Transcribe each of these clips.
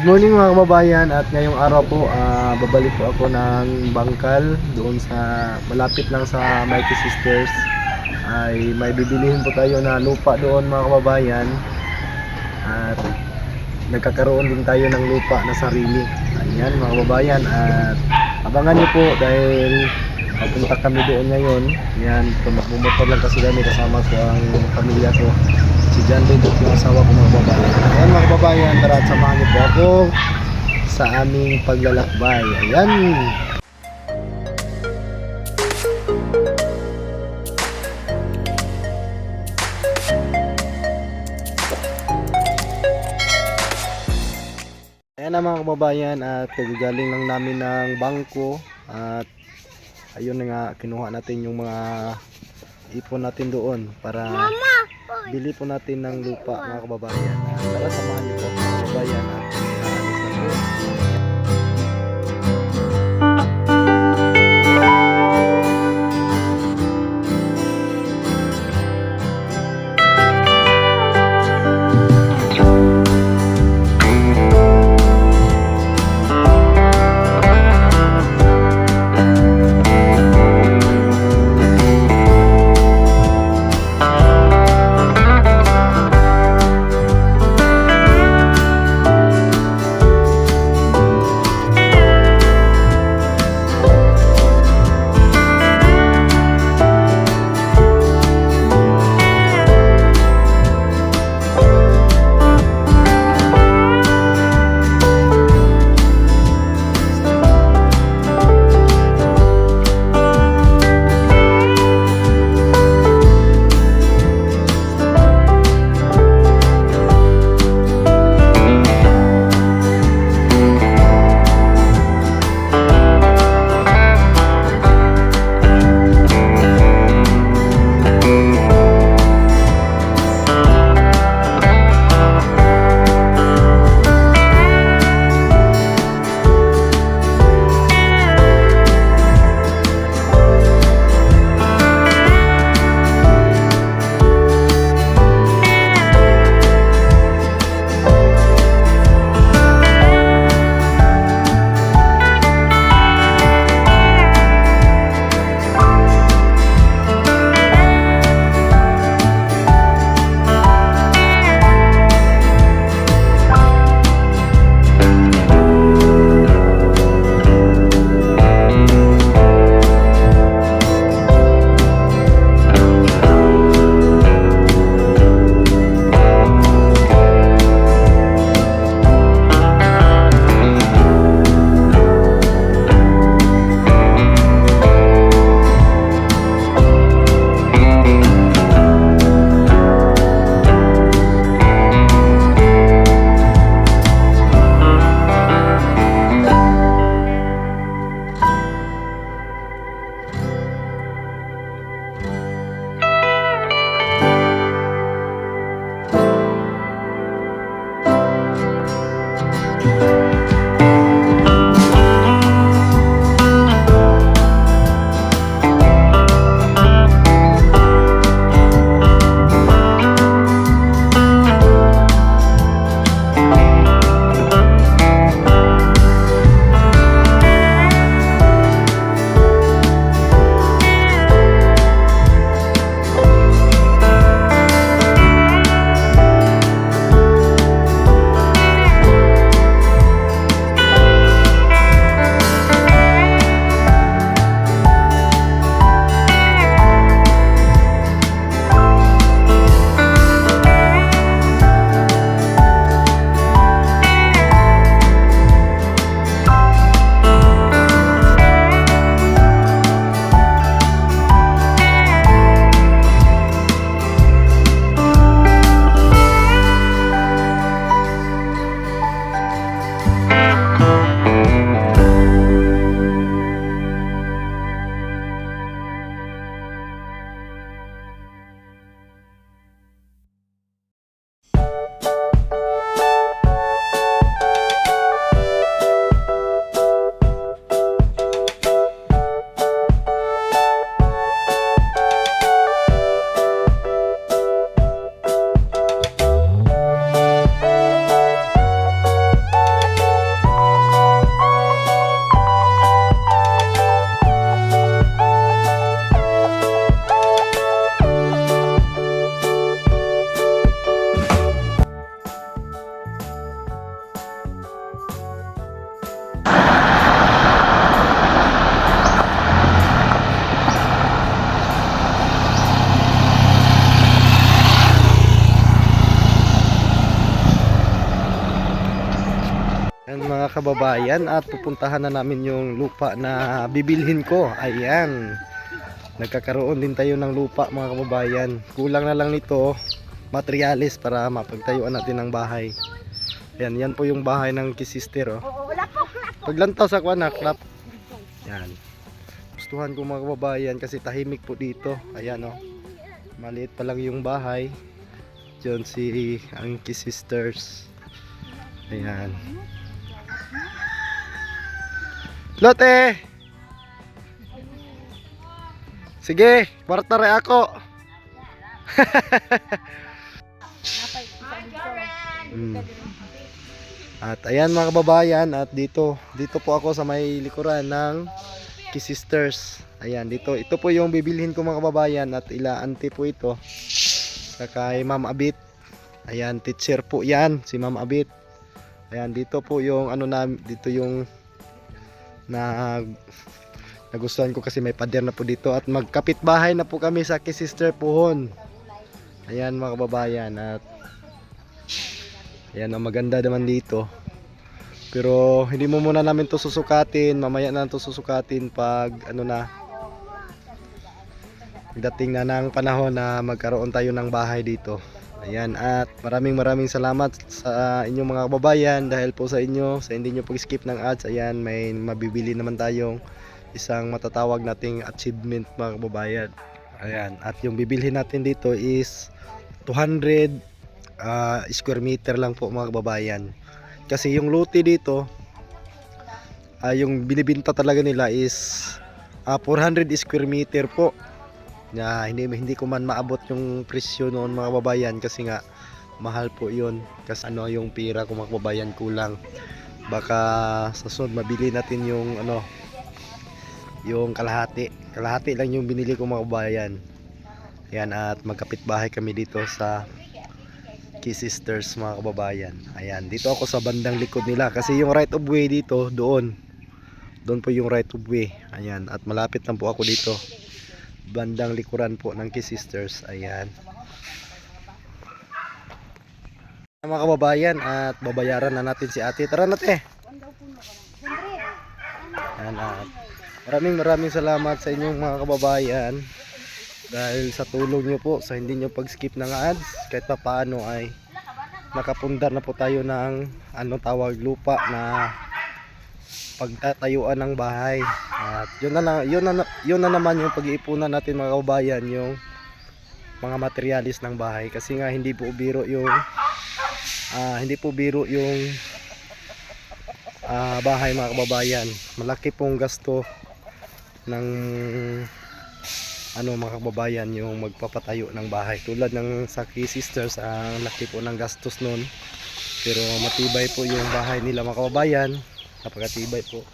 Good morning mga kababayan. At ngayong araw po ah, babalik po ako ng Bangkal doon sa malapit lang sa Mighty Sisters. Ay may bibilihin po tayo na lupa doon mga kababayan. At nagkakaroon din tayo ng lupa na sarili. Ayan mga kababayan. At abangan niyo po dahil papunta kami doon ngayon. Yan magmumotor lang kasi kami kasama ko ang pamilya ko. Si John Ray Duke yung asawa ko mga kababayan ayan mga kababayan tara at samahan niyo po ako sa aming paglalakbay. Ayan! Ayan na mga kababayan at kagagaling lang namin ng bangko at ayun na nga kinuha natin yung mga ipon natin doon para bili po natin ng lupa mga kababayan. Tara samahan niyo po kababayan at kababayan at pupuntahan na namin yung lupa na bibilhin ko. Ayan. Nagkakaroon din tayo ng lupa mga kababayan. Kulang na lang nito materialis para mapagtayuan natin ng bahay. Ayan, yan po yung bahay ng kisister oh. Paglantaw sa kuwan naklap. Yan. Gustuhan ko mga kababayan kasi tahimik po dito. Ayan oh. Maliit pa lang yung bahay. Diyan si ang sisters. Ayan. Lote! Sige, rin ako. Mm. At ayan mga kababayan at dito dito po ako sa may likuran ng Kisisters. Ayan dito ito po yung bibilhin ko mga kababayan at ila auntie po ito. Sa kay Ma'am Abit. Ayan teacher po yan si Ma'am Abit. Ayan dito po yung ano na dito yung na nagustuhan ko kasi may pader na po dito at magkapit bahay na po kami sa Kisister Puhon. Ayan mga kababayan at Ayan ang maganda naman dito. Pero hindi mo muna namin to susukatin. Mamaya na to susukatin pag ano na. Dating na ng panahon na magkaroon tayo ng bahay dito. Ayan at maraming maraming salamat sa inyong mga kababayan dahil po sa inyo sa hindi nyo pag-skip ng ads. Ayan may mabibili naman tayong isang matatawag nating achievement mga kababayan. Ayan at yung bibilhin natin dito is 200 ah, square meter lang po mga kababayan. Kasi yung lote dito, ah, yung binibinta talaga nila is ah, 400 square meter po. Na hindi hindi ko man maabot yung presyo noon mga kababayan kasi nga mahal po yun kasi ano yung pira ko mga kababayan kulang baka sa sunod mabili natin yung ano yung kalahati kalahati lang yung binili ko mga kababayan yan at magkapit bahay kami dito sa Key Sisters mga kababayan. Ayan, dito ako sa bandang likod nila kasi yung right of way dito doon. Doon po yung right of way. Ayan, at malapit lang po ako dito. Bandang likuran po ng Key Sisters. Ayan. Mga kababayan at babayaran na natin si ate. Tara natin. Ayan, at maraming maraming salamat sa inyong mga kababayan dahil sa tulong nyo po sa hindi nyo pag-skip ng ads kahit pa paano ay nakapundar na po tayo ng ano tawag lupa na pagtatayuan ng bahay. At yun na, lang- yun na, yun na naman yung pag-iipunan natin mga kababayan yung mga materialis ng bahay. Kasi nga hindi po biro yung ah, hindi po biro yung ah, bahay mga kababayan. Malaki pong gasto ng ano mga kababayan yung magpapatayo ng bahay. Tulad ng sa Key Sisters ang laki po ng gastos nun. Pero matibay po yung bahay nila mga kababayan napakatibay po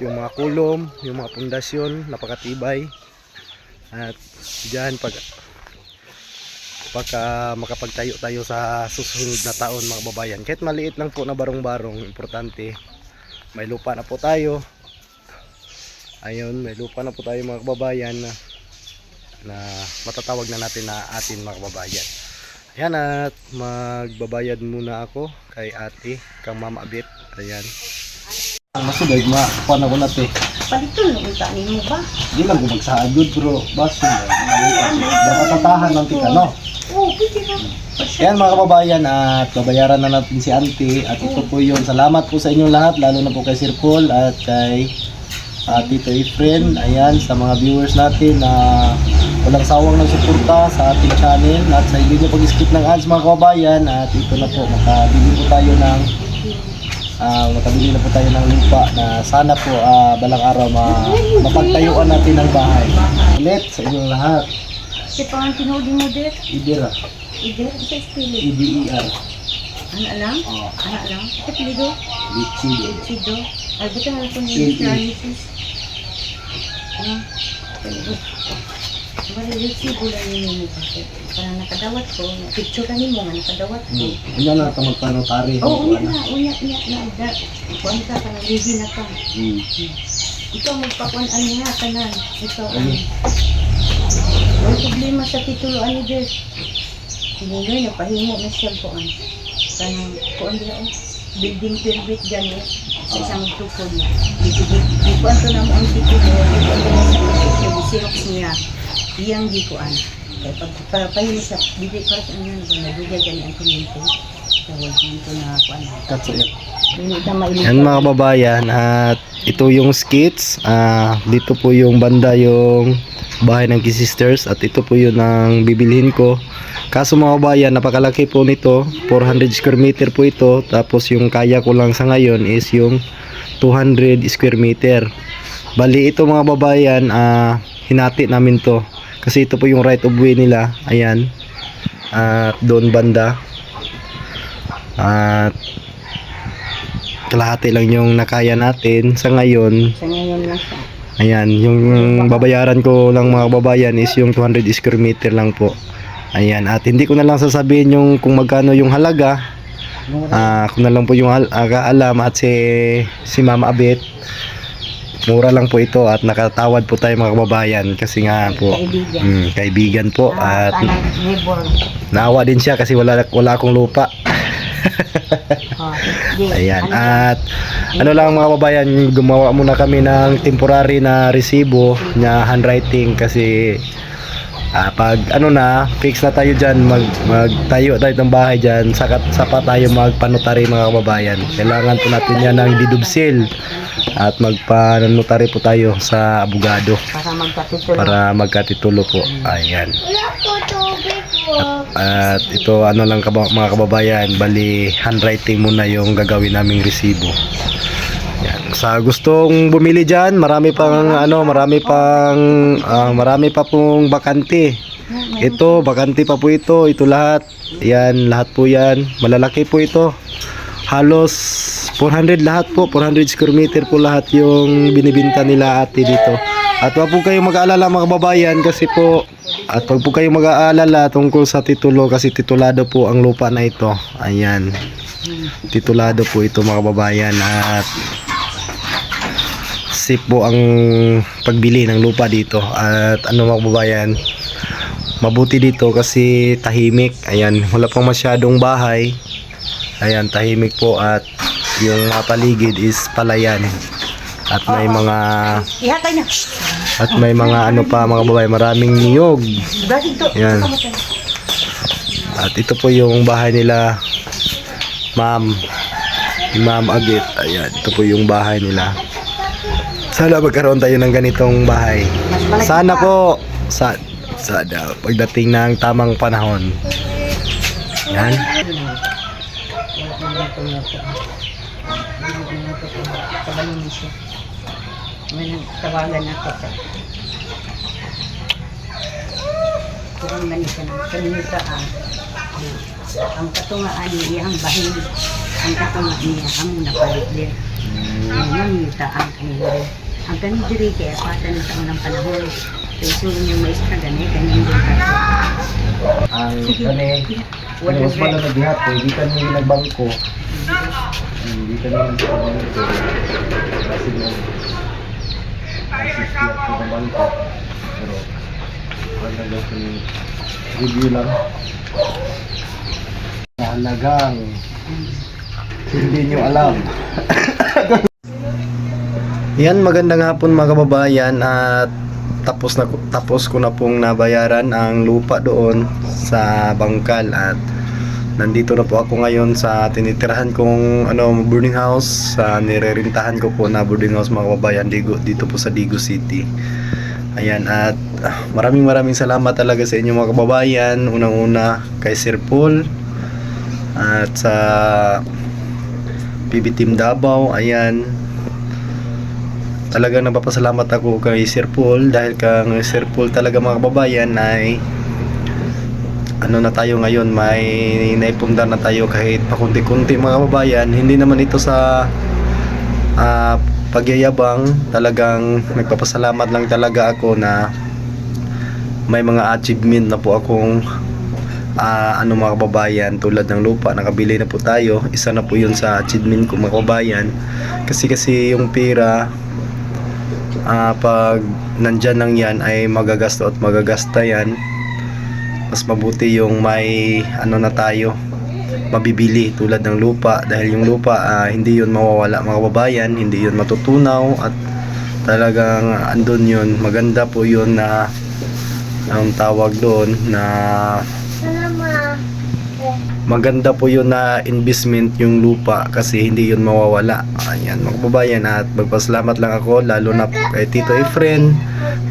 yung mga kulom yung mga pundasyon napakatibay at dyan pag pagka makapagtayo tayo sa susunod na taon mga kababayan kahit maliit lang po na barong-barong importante may lupa na po tayo ayun may lupa na po tayo mga kababayan na na matatawag na natin na atin mga kababayan. Ayan at magbabayad muna ako kay ate, kang mama Abit. Ayan. Masugay, makuha na ko na te. Palitol na kung kanin mo ba? Di lang ko magsahagod pero baso na. Dapat tatahan ng tika, no? Oo, pwede na. Ayan mga kababayan at babayaran na natin si auntie at ito po yun. Salamat po sa inyong lahat lalo na po kay Sir Paul at kay uh, Tito Efren. Ayan sa mga viewers natin na walang sawang nagsuporta sa ating channel at sa hindi nyo pag-skip ng ads mga kababayan at ito na po makabili po tayo ng ah makabili na po tayo ng lupa na sana po ah, balang araw ma mapagtayuan natin ng bahay. Ulit sa inyong lahat. Si pangang tinuli mo dir. Idira. Idir, sa espili. E-D-E-R. Anak lang? Oh, Anak lang? Kapilido? Lichido. Sido? Ay, buta nga kung Sige. yung analysis. Ano? Wala yung sibo lang yun yung Parang nakadawat ko. Picture ka ni mo nga nakadawat ko. Hmm. Ano na ito magpanotary? Oo, unya na, unya, unya, na, da. Kuan ka, parang ready na ka. Hmm. Ito, magpakuan, ano nga, kanan. Ito, Ano? ano. Wala problema sa titulo, ano, Jess. Hindi na, pahingo na siya kuan. Kanang, kuan nila, oh. Building permit, gano'n. sa isang tukod niya. Gikuan to na mo ang titulo, gikuan to na sa gisirox niya, iyang gikuan. Kaya pag pahin sa, dili para sa ano, nabigay gani ang komento. Tawag dito na yan. Dili na mailip. Yan mga kababayan at ito yung skits. Ah, dito po yung banda yung bahay ng Sisters at ito po yun ang bibilhin ko. Kaso mga kababayan, napakalaki po nito. 400 square meter po ito. Tapos yung kaya ko lang sa ngayon is yung 200 square meter. Bali ito mga babayan, ah, hinati namin to. Kasi ito po yung right of way nila. Ayan. At doon banda. At kalahati lang yung nakaya natin sa ngayon. Sa ngayon lang siya. Ayan, yung babayaran ko lang mga kababayan is yung 200 square meter lang po. Ayan, at hindi ko na lang sasabihin yung kung magkano yung halaga. Ah, ako na lang po yung al- ah, alam at si si Mama Abet. Mura lang po ito at nakatawad po tayo mga kababayan kasi nga po Kaibigan. mm, kaibigan po at naawa din siya kasi wala wala akong lupa. Oh, Ayan. ano, At ano lang mga kababayan, gumawa muna kami ng temporary na resibo na handwriting kasi ah, pag ano na, fix na tayo dyan, mag, magtayo tayo ng bahay dyan, saka, sapa tayo magpanotary mga kababayan. Kailangan po natin yan ng didubsil at magpanotary po tayo sa abogado para magkatitulo. para magkatitulo po. Ayan. At ito ano lang kaba, mga kababayan, bali handwriting muna yung gagawin naming resibo. Yan. Sa gustong bumili diyan, marami pang ano, marami pang ah, marami pa pong bakante. Ito, bakante pa po ito, ito lahat. Yan, lahat po yan. Malalaki po ito. Halos 400 lahat po, 400 square meter po lahat yung binibinta nila ate dito. At wag po kayong mag-aalala mga kababayan kasi po at wag po kayong mag-aalala tungkol sa titulo kasi titulado po ang lupa na ito. Ayan. Titulado po ito mga kababayan at safe po ang pagbili ng lupa dito. At ano mga kababayan, mabuti dito kasi tahimik. Ayan, wala pang masyadong bahay. Ayan, tahimik po at yung mga paligid is palayan. At may mga at may mga ano pa mga babae, maraming niyog. Dahil to. Yan. At ito po yung bahay nila, ma'am. Ma'am Agit. Ayan, ito po yung bahay nila. Sana magkaroon tayo ng ganitong bahay. Sana po. Sa, sana pagdating ng tamang panahon. Yan. May nagtawagan ako sa Kurang ganit ka ng kanita ang katungaan niya ang bahin ang katungaan niya ang napalit din ang nangita ang kanila ang kanila diri kaya patan sa unang panahon kaya sulong yung maestra gani ganyan din ka Ang kani, Wala mas pala nagbihat, eh. hindi ka nila nagbangko. Hindi ka nila nagbangko. Kasi mo, assist ko ng bangko. Pero, wag na gusto ni review lang. Halagang hindi nyo alam. Yan, magandang hapon mga kababayan at tapos na tapos ko na pong nabayaran ang lupa doon sa Bangkal at nandito na po ako ngayon sa tinitirahan kong ano boarding house sa nirerintahan ko po na boarding house mga kababayan Digo, dito po sa Digo City. Ayan at maraming maraming salamat talaga sa inyo mga kababayan. Unang-una kay Sir Paul at sa PB Team Davao. Ayan, talagang napapasalamat ako kay Sir Paul dahil kang Sir Paul talaga mga kababayan ay ano na tayo ngayon may naipundar na tayo kahit pakunti-kunti mga kababayan. Hindi naman ito sa ah, pagyayabang. Talagang nagpapasalamat lang talaga ako na may mga achievement na po akong ah, ano mga kababayan tulad ng lupa nakabili na po tayo. Isa na po yun sa achievement ko mga kababayan. Kasi kasi yung pera ah pag nandyan lang yan ay magagasto at magagasta yan. Mas mabuti yung may ano na tayo mabibili tulad ng lupa. Dahil yung lupa ah, hindi yun mawawala mga kababayan. Hindi yun matutunaw at talagang andun yun. Maganda po yun na ang tawag doon na maganda po yun na investment yung lupa kasi hindi yun mawawala. Ayan mga kababayan at magpasalamat lang ako lalo na kay Tito Efren.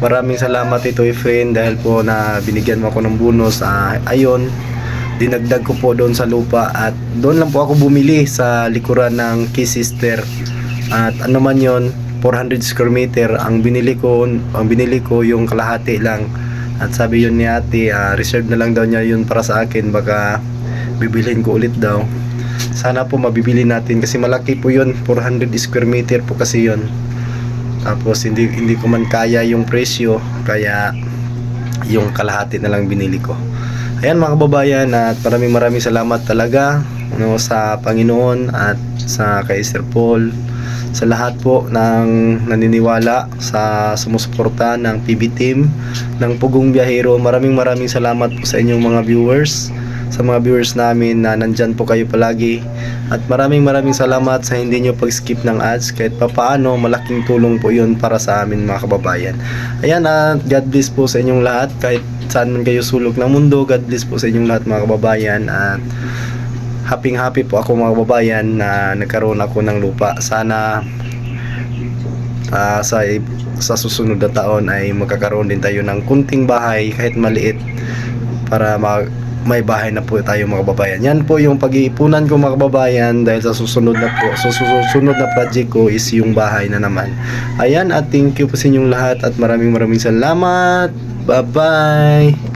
Maraming salamat Tito Efren dahil po na binigyan mo ako ng bonus. Ah, ayon dinagdag ko po doon sa lupa at doon lang po ako bumili sa likuran ng Key Sister. At ano man yon 400 square meter ang binili ko ang binili ko yung kalahati lang. At sabi yun ni ate ah, reserve na lang daw niya yun para sa akin baka bibilhin ko ulit daw. Sana po mabibili natin kasi malaki po yun. 400 square meter po kasi yun. Tapos hindi hindi ko man kaya yung presyo kaya yung kalahati na lang binili ko. Ayan mga kababayan at maraming maraming salamat talaga no, sa Panginoon at sa kay Sir Paul sa lahat po ng naniniwala sa sumusuporta ng PB team ng Pugong Biyahero. Maraming maraming salamat po sa inyong mga viewers sa mga viewers namin na nandyan po kayo palagi. At maraming maraming salamat sa hindi nyo pag-skip ng ads. Kahit papaano malaking tulong po yun para sa amin mga kababayan. Ayan at God bless po sa inyong lahat. Kahit saan man kayo sulok ng mundo God bless po sa inyong lahat mga kababayan. At happy happy po ako mga kababayan na nagkaroon ako ng lupa. Sana ah, sa sa susunod na taon ay magkakaroon din tayo ng kunting bahay kahit maliit para mag may bahay na po tayo mga kababayan. Yan po yung pag-iipunan ko mga kababayan dahil sa susunod na po, sa susunod na project ko is yung bahay na naman. Ayan at thank you po sa inyong lahat at maraming maraming salamat. Bye-bye!